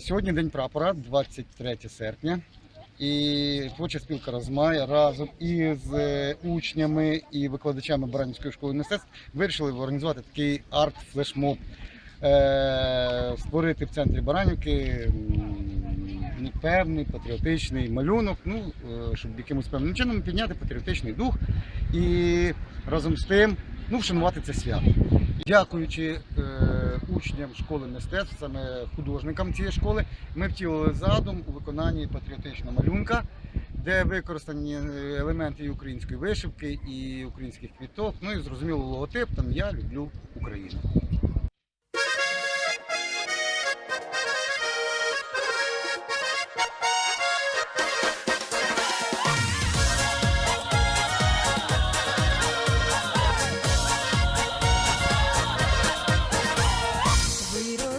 Сьогодні день прапора, 23 серпня. І творча спілка Розмай разом із е, учнями і викладачами Баранівської школи мистецтв вирішили організувати такий арт-флешмоб, Е, створити в центрі Баранівки певний патріотичний малюнок, ну, е, щоб якимось певним чином підняти патріотичний дух і разом з тим ну, вшанувати це свято. Дякуючи учням школи мистецтв, саме художникам цієї школи, ми втілили задум у виконанні патріотичного малюнка, де використані е, елементи і української вишивки, і українських квіток. Ну і зрозуміло логотип там Я люблю Україну.